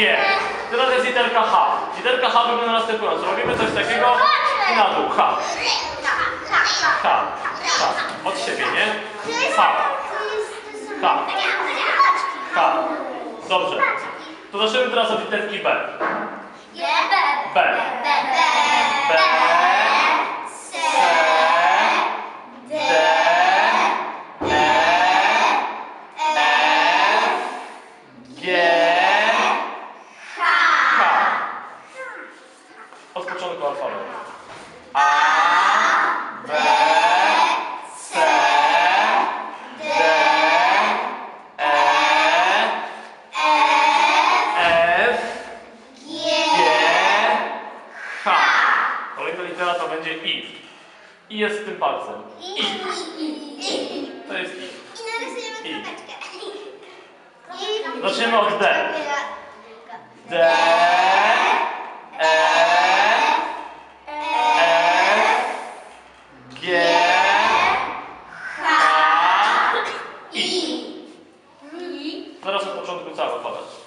G. Teraz jest literka H. Literka H wygląda następująco. Robimy coś takiego i na dół. H. H. H. Od siebie, nie? H. H. H. Dobrze. To zaczniemy teraz od literki B. B. B. Początku alfabetu. A. B. C. D. E. F. G. H. Kolejna litera to będzie I. I jest z tym palcem. To jest I. Zaczniemy od D. D. G. H. I. Zaraz od początku całość.